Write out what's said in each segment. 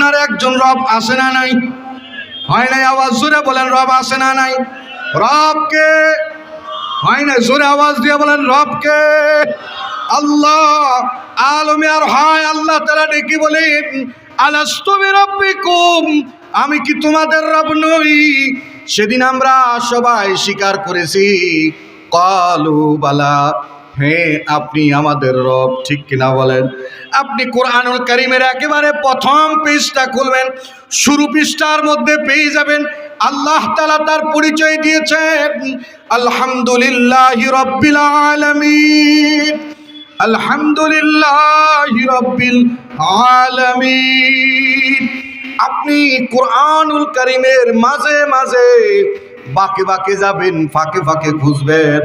আপনার একজন রব আসে না নাই? হয় নাই আওয়াজ জোরে বলেন, রব আসে না নাই? রবকে? হয় নাই জোরে আওয়াজ দিয়ে বলেন, রবকে? আল্লাহ, আলমে আর হয় আল্লাহ তারা ডেকে বলেন আমি কি তোমাদের রব নই? সেদিন আমরা সবাই স্বীকার করেছি, কলু বালা হ্যাঁ আপনি আমাদের রব, ঠিক কিনা বলেন? আপনি কোরআনুল করিমের একেবারে প্রথম পৃষ্ঠা খুলবেন, শুরু পৃষ্ঠার মধ্যে পেয়ে যাবেন। আল্লাহ তালা তার পরিচয় দিয়েছেন, আলহামদুলিল্লাহ রব্বিল আলামিন, আলহামদুলিল্লাহ রব্বিল আলামিন। আপনি কোরআনুল করিমের মাঝে মাঝে বাকে বাকে যাবেন, ফাঁকে ফাঁকে খুঁজবেন।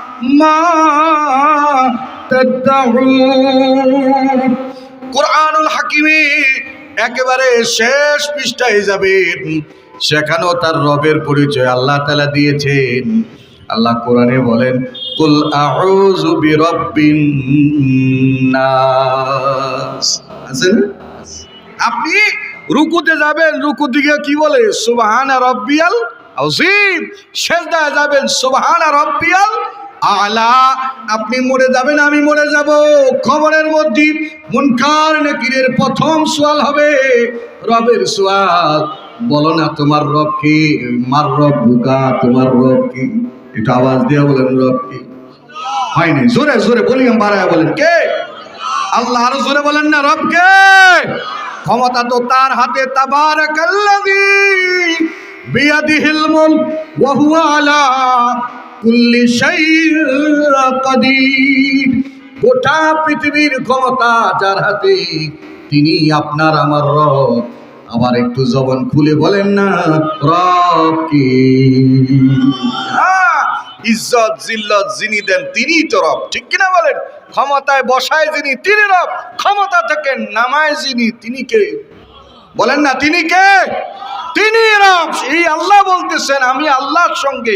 মা কোরআনুল হাকিমে একেবারে শেষ পৃষ্ঠায় যাবেন। সেখানেও তার রবের পরিচয় আল্লাহ তালা দিয়েছেন। আল্লাহ কোরআনে বলেন, কুল আউযু বিরাব্বিন আপনি রুকুতে যাবেন রুকু দিকে কি বলে? সুবহান রব্বিয়াল আজিম সেজদায় যাবেন, সুবহান রব্বিয়াল আলা, আপনি মরে যাবেন, আমি মরে যাব। খবরের মধ্যে মুনকার নাকিরের প্রথম সোয়াল হবে, রবের সোয়াল। বলো না, তোমার রব কি? মার রব বুকা, তোমার রব কি? এটা আওয়াজ দিয়ে বলেন, রব কি? হয়নি জোরে জোরে বলি বাড়ায় বলেন, কে? আল্লাহ আরও জোরে বলেন না, রব কে? ক্ষমতা তো তার হাতে, তাবারাকাল্লাযী বিয়াদিহিল মুলক, ওয়া হুয়া আলা কুল্লি গোটা পৃথিবীর ক্ষমতা যার হাতে, তিনি আপনার আমার রব। আবার একটু জবন খুলে বলেন না, রব কি? ইজ্জত, জিল্লত যিনি দেন তিনিই তো রব। ঠিক কিনা বলেন? ক্ষমতায় বসায় যিনি, তিনি রব। ক্ষমতা থেকে নামায় যিনি, তিনি কে? বলেন না, তিনি কে? তিনি রব। এই আল্লাহ বলতেছেন, আমি আল্লাহর সঙ্গে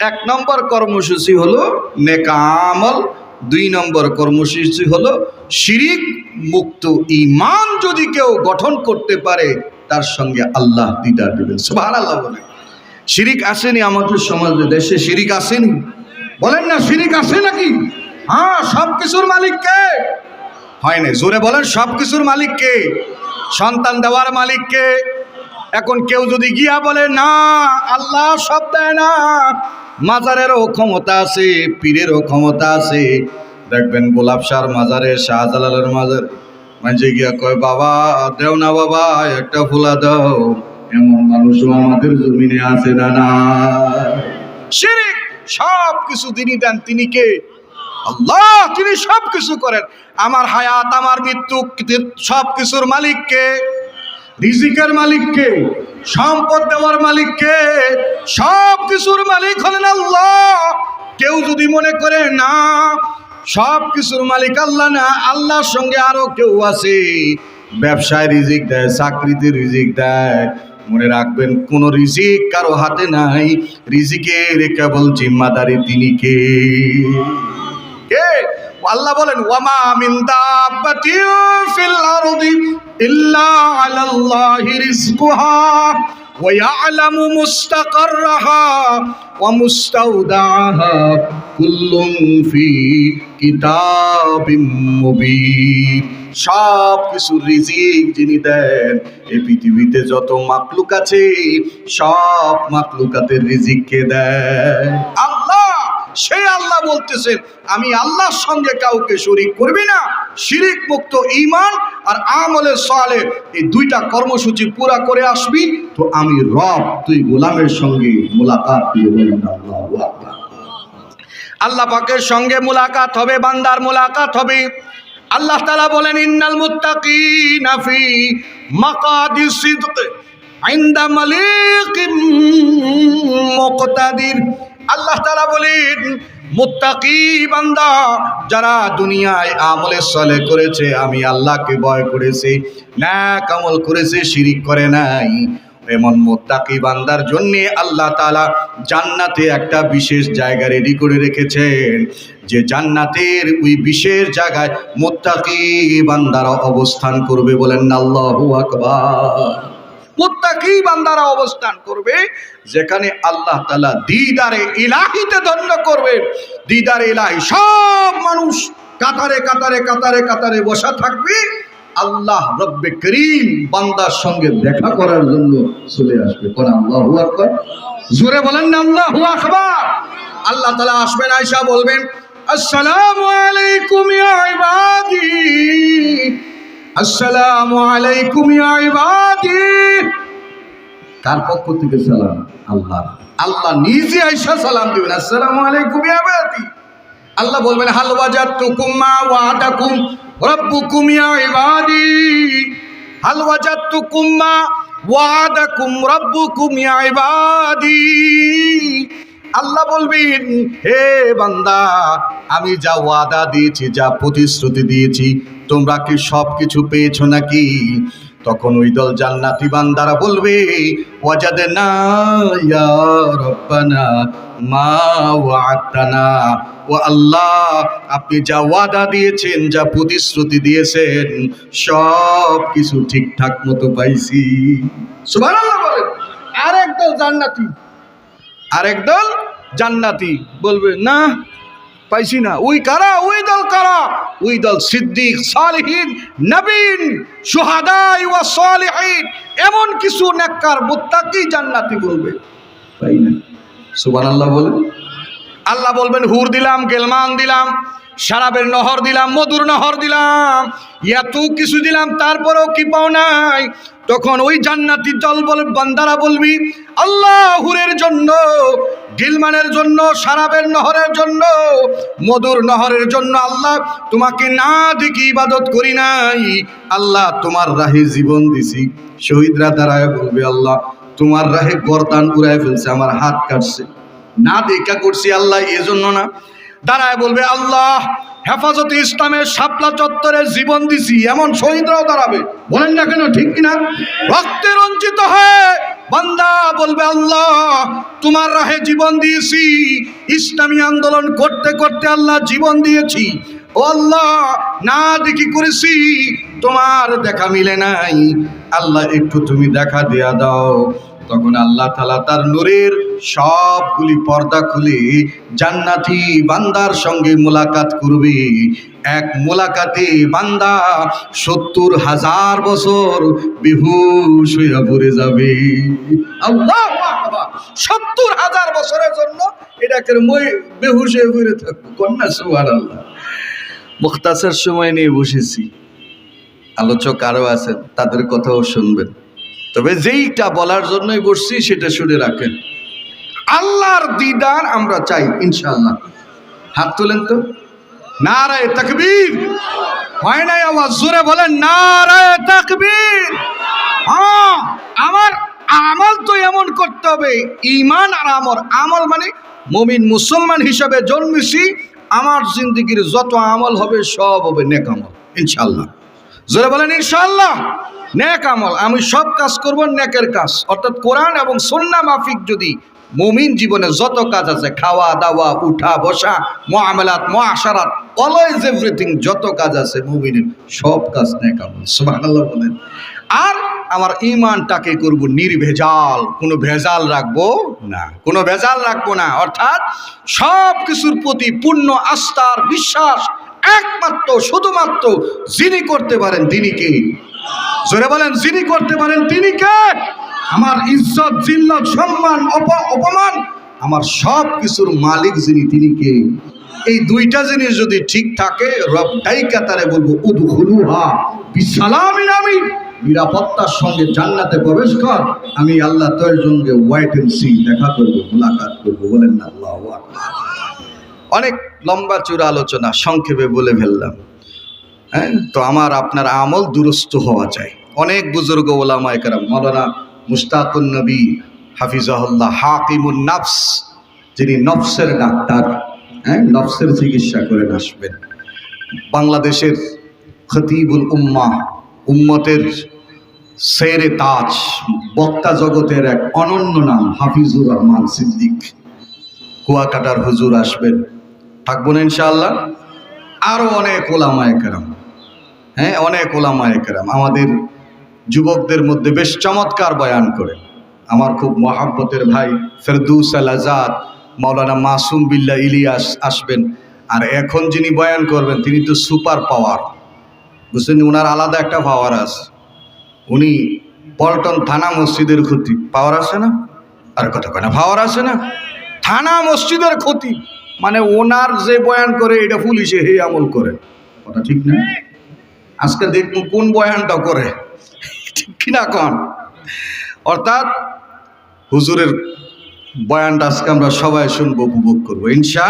এক নম্বর কর্মসূচি হলো নেকামল দুই নম্বর কর্মসূচি হলো শিরিক মুক্ত ইমান যদি কেউ গঠন করতে পারে, তার সঙ্গে আল্লাহ দিদার দেবেন। সুবাহ আল্লাহ বলে শিরিক আসেনি আমাদের সমাজে, দেশে শিরিক আসেনি। বলেন না, শিরিক আসে নাকি? হ্যাঁ সব কিছুর মালিক কে? হয় না জোরে বলেন সব কিছুর মালিক কে? সন্তান দেওয়ার মালিক কে? এখন কেউ যদি গিয়া বলে, না, আল্লাহ সব দেয় না। মাজারেরও ক্ষমতা আছে, পীরেরও ক্ষমতা আছে। দেখবেন গোলাপ মাজারে, শাহজালালের মাজার। মাঝে গিয়া কয়, বাবা, দেও না বাবা, একটা ফুলা দাও। এমন মানুষও আমাদের জমিনে আছে না না শিরিক সব কিছু তিনি দেন। তিনি কে? আল্লাহ, তিনি সব কিছু করেন। আমার হায়াত, আমার মৃত্যু সব কিছুর মালিককে রিজিকের মালিককে, সম্পদ দেওয়ার মালিককে, সব কিছুর মালিক হলেন আল্লাহ। কেউ যদি মনে করে, না, সব কিছুর মালিক আল্লাহ না, আল্লাহর সঙ্গে আরও কেউ আছে। ব্যবসায় রিজিক দেয়, চাকরিতে রিজিক দেয়। মনে রাখবেন, কোন রিজিক কারও হাতে নাই। রিজিকের কেবল জিম্মাদারি তিনি কে? কে? আল্লাহ বলেন, ওয়ামা মিন দাব্বাতিন ফিল আরদি ইল্লা আলাল্লাহি রিজকুহা মুস্তাকাররাহা ওয়া কুল্লুম ফি কিতাবিম মুবিন। সব কিছু রিজিক যিনি দেন, এই পৃথিবীতে যত মাকলুক আছে, সব মাকলুকাতের রিজিক কে দেয়? আল্লাহ সেই আল্লাহ বলতেছেন, আমি আল্লাহর সঙ্গে কাউকে শরিক করবি না। শিরিক মুক্ত ইমান আর আমলে সালে এই দুইটা কর্মসূচি পুরা করে আসবি। তো আমি রব, তুই গোলামের সঙ্গে মোলাকাত আল্লাহ পাকের সঙ্গে মোলাকাত হবে, বান্দার মোলাকাত হবে। আল্লাহ তাআলা বলেন, ইন্নাল মুত্তাকিনা ফি মাকাদি সিদক ইনদা মালিকিম মুকতাদির। আল্লাহ তাআলা বলেন, মুত্তাকি বান্দা, যারা দুনিয়ায় আমলে সলে করেছে, আমি আল্লাহকে ভয় করেছে না কামল করেছে, শিরিক করে নাই। এমন মোত্তাকি বান্দার জন্য আল্লাহ তালা জান্নাতে একটা বিশেষ জায়গা রেডি করে রেখেছেন। যে জান্নাতের ওই বিশেষ জায়গায় মোত্তাকি বান্দারা অবস্থান করবে বলেন আল্লাহু আকবার। মুত্তাকি বান্দারা অবস্থান করবে, যেখানে আল্লাহ তাআলা দিদারে ইলাহিতে ধন্য করবেন। দিদারে ইলাহি সব মানুষ কাতারে কাতারে কাতারে কাতারে বসা থাকবে। আল্লাহ রব্বে করিম বান্দার সঙ্গে দেখা করার জন্য চলে আসবে। আল্লাহু আকবার। জোরে বলেন না, আল্লাহ আকবার। আল্লাহ তালা আসবেন আয়েশা বলবেন, আসসালামু আলাইকুম ইবাদি। আসসালামু আলাইকুম ইয়া ইবাদি। কার পক্ষ থেকে সালাম? আল্লাহ আল্লাহ নিজে আইসা সালাম দিবেন। আসসালামু আলাইকুম ইয়া ইবাদি। আল্লাহ বলবেন, হাল ওয়াজাতুকুম মা ওয়াদাকুম রাব্বুকুম ইয়া ইবাদি। হাল ওয়াজাতুকুম মা ওয়াদাকুম রাব্বুকুম ইয়া ইবাদি। আল্লাহ বলবেন, হে বান্দা, আমি যা ওয়াদা দিয়েছি, যা প্রতিশ্রুতি দিয়েছি তোমরা কি সব কিছু পেয়েছ নাকি? তখন ওই দল জান্নাতি বান্দারা বলবে ওয়াজাদে না ইয়া রব্বানা মা ওয়াতানা ও আল্লাহ, আপনি যা ওয়াদা দিয়েছেন, যা প্রতিশ্রুতি দিয়েছেন সব কিছু ঠিকঠাক মতো পাইছি। সুবহানাল্লাহ বলেন। আরেক দল জান্নাতি। আরেক দল জান্নাতি। বলবে, না পাইছি না। ওই কারা? ওই দল কারা? ওই দল সিদ্দিক, সালিহিন, নবীন সুহাদাই ওয়া সালিহিন। এমন কিছু নেককার মুত্তাকি জান্নাতি বলবে। তাই না। সুবহানাল্লাহ বলেন আল্লাহ বলবেন, হুর দিলাম, গেলমান দিলাম, শারাবের নহর দিলাম, মধুর নহর দিলাম ইয়া এত কিছু দিলাম, তারপরেও কি পাও নাই? তখন ওই জান্নাতি দল বল, বান্দারা বলবি আল্লাহ হুরের জন্য, গিলমানের জন্য, সারাবের নহরের জন্য, মধুর নহরের জন্য আল্লাহ তোমাকে না দেখি ইবাদত করি নাই। আল্লাহ তোমার রাহে জীবন দিছি। শহীদরা দাঁড়ায় বলবে, আল্লাহ, তোমার রাহে গরদান উড়ায় ফেলছে, আমার হাত কাটছে। না দেখা করছি আল্লাহ, এজন্য না। দাঁড়ায় বলবে, আল্লাহ হেফাজতে ইসলামের শাপলা চত্বরে জীবন দিছি, এমন শহীদরাও দাঁড়াবে। বলেন না কেন, ঠিক কিনা? রক্তে রঞ্জিত হয়ে বান্দা বলবে, আল্লাহ, তোমার রাহে জীবন দিয়েছি। ইসলামী আন্দোলন করতে করতে আল্লাহ জীবন দিয়েছি। ও আল্লাহ, না দেখি করেছি, তোমার দেখা মিলে নাই। আল্লাহ, একটু তুমি দেখা দেয়া দাও। তখন আল্লাহ তালা তার নূরের সবগুলি পর্দা খুলে জান্নাতি বান্দার সঙ্গে মোলাকাত করবে। এক মোলাকাতে বান্দা সত্তর হাজার বছর বেহুশ হইয়া পড়ে যাবে। সত্তর হাজার বছরের জন্য এটাকে মই বেহুশ হয়ে পড়ে থাকব। কন্যা সুবার আল্লাহ মুখতাসের সময় নিয়ে বসেছি। আলোচক আরও আছেন, তাদের কথাও শুনবেন। তবে যেইটা বলার জন্যই বসছি, সেটা শুনে রাখেন। আল্লাহর দিদার আমরা চাই, ইনশাআল্লাহ। হাত তোলেন তো। নারায় তাকবীর। হয় নাই আওয়াজ জোরে বলেন, নারায় তাকবীর। হ্যাঁ আমার আমল তো এমন করতে হবে। ইমান আর আমল। আমল মানে মমিন মুসলমান হিসাবে জন্মেছি, আমার জিন্দগির যত আমল হবে, সব হবে নেক আমল ইনশাল্লাহ জোরে বলেন, ইনশাআল্লাহ। নেক আমল। আমি সব কাজ করব নেকের কাজ। অর্থাৎ কোরআন এবং সন্না মাফিক যদি মুমিন জীবনে যত কাজ আছে, খাওয়া, দাওয়া, উঠা, বসা মোয়ামেলাত মোয়াশারাত অলওয়েজ এভরিথিং যত কাজ আছে মুমিনের, সব কাজ ন্যাক আমল। বলেন। আর আমার ইমানটাকে করব নির্ভেজাল, কোনো ভেজাল রাখব না, কোনো ভেজাল রাখব না। অর্থাৎ সব কিছুর প্রতি পূর্ণ আস্থার বিশ্বাস একমাত্র, শুধুমাত্র যিনি করতে পারেন তিনি কে? জোরে বলেন, যিনি করতে পারেন তিনি কে? আমার ইজ্জত, জিল্লত, সম্মান, অপ- অপমান, আমার সব কিছুর মালিক যিনি, তিনি কে? এই দুইটা জিনিস যদি ঠিক থাকে রবটাই কাতারে বলব, উদখুলুহা, বিসালামিন আমিন নিরাপত্তার সঙ্গে জান্নাতে প্রবেশ কর, আমি আল্লাহ তোর সঙ্গে ওয়াইট এন্ড সি, দেখা করব, মোলাকাত করব, বলেন না, আল্লাহ অনেক লম্বা চূড়া আলোচনা, সংক্ষেপে বলে ফেললাম। হ্যাঁ তো আমার আপনার আমল দুরস্ত হওয়া চাই। অনেক বুজুর্গ ওলামা একরাম মৌলানা মুস্তাকুন নবী হাফিজাহুল্লাহ হাকিমুন নাফস, যিনি নফসের ডাক্তার হ্যাঁ নফসের চিকিৎসা করেন আসবেন। বাংলাদেশের খতিবুল উম্মাহ, উম্মতের সেরে তাজ, বক্তা জগতের এক অনন্য নাম, হাফিজুর রহমান সিদ্দিক। কুয়াকাটার হুজুর আসবেন। থাকব না ইনশাআল্লাহ? আরও অনেক ওলামা একরাম হ্যাঁ অনেক ওলামা একরাম আমাদের যুবকদের মধ্যে বেশ চমৎকার বয়ান করে। আমার খুব মহাব্বতের ভাই ফেরদুস আল আজাদ, মাওলানা মাসুম বিল্লা ইলিয়াস আসবেন। আর এখন যিনি বয়ান করবেন, তিনি তো সুপার পাওয়ার। বুঝলেন ওনার আলাদা একটা পাওয়ার আছে। উনি পল্টন থানা মসজিদের ক্ষতি। পাওয়ার আছে না? আর কথা কয় না, পাওয়ার আছে না? থানা মসজিদের ক্ষতি। মানে ওনার যে বয়ান করে, এটা পুলিশে হে আমল করে। কথা ঠিক না? আজকে দেখব কোন বয়ানটা করে। কিনা কন। অর্থাৎ হুজুরের বয়ানটা আজকে আমরা সবাই শুনব, উপভোগ করব। ইনশা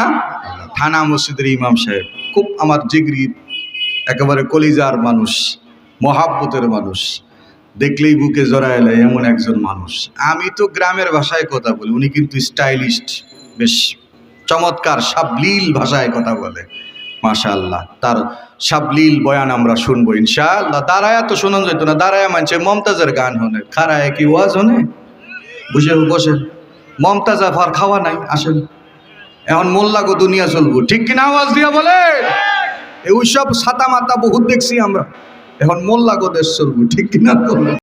থানা মসজিদের ইমাম সাহেব, খুব আমার জিগরি, একেবারে কলিজার মানুষ, মহাব্বতের মানুষ, দেখলেই বুকে জড়ায় এলে এমন একজন মানুষ। আমি তো গ্রামের ভাষায় কথা বলি, উনি কিন্তু স্টাইলিস্ট, বেশ চমৎকার, সাবলীল ভাষায় কথা বলে। মাশাআল্লাহ। তার সাবলীল বয়ান আমরা শুনব ইনশাআল্লাহ। দাঁড়ায় তো শোনা যেত না দাঁড়ায় মানছে, মমতাজের গান হনে খারায় কি ওয়াজ হনে বুঝে বসে মমতাজ আর খাওয়া নাই, আসেন। এখন মোল্লাগো দুনিয়া চলবো। ঠিক কিনা আওয়াজ দিয়া বলে এই সব ছাতা মাতা বহুত দেখছি আমরা। এখন মোল্লাগো দেশ চলবো। ঠিক কিনা